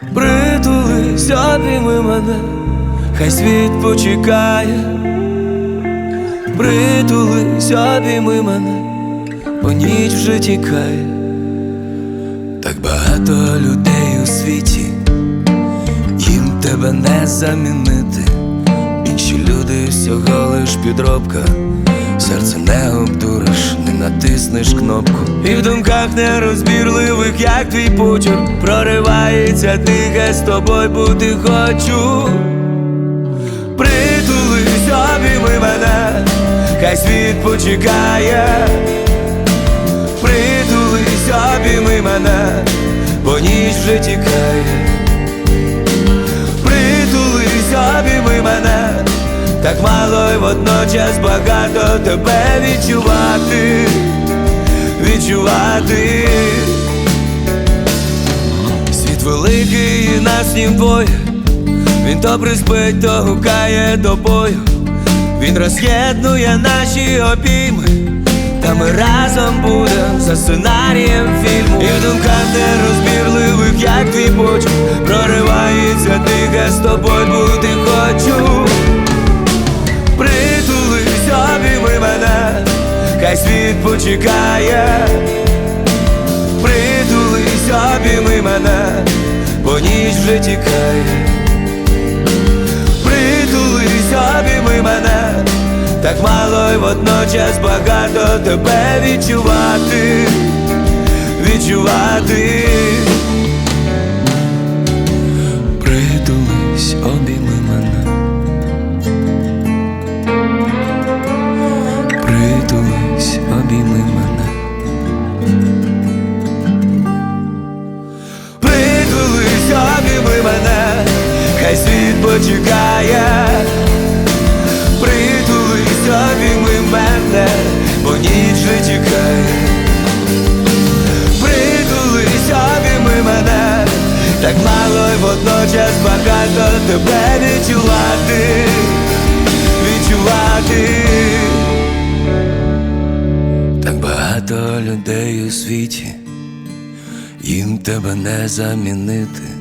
Притулись, обійми мене, хай світ почекає. Притулись, обійми мене, бо ніч вже тікає. Так багато людей у світі, їм тебе не замінити. Інші люди всього лиш підробка, серце не не натиснеш кнопку. І в думках нерозбірливих, як твій почерк, проривається тихе, з тобою бути хочу. Притулись, обійми мене, хай світ почекає. Притулись, обійми мене, бо ніч вже тікає. Обійми мене, так мало й водночас багато тебе відчувати, відчувати. Світ великий і нас нім двоє. Він то приспить, то гукає до бою. Він роз'єднує наші обійми, та ми разом будем за сценарієм фільму. І в думках нерозбірливих, як твій почерк Проривається хай світ почекає. Притулись, обійми мене, бо ніч вже тікає. Притулись, обійми мене, так мало й водночас багато тебе відчувати, відчувати. Обійми мене, хай світ почекає. Притулись, обійми мене, бо ніч вже тікає. Притулись, обійми мене, так мало й водночас багато тебе відчувати, відчувати. Багато людей у світі, їм тебе не замінити.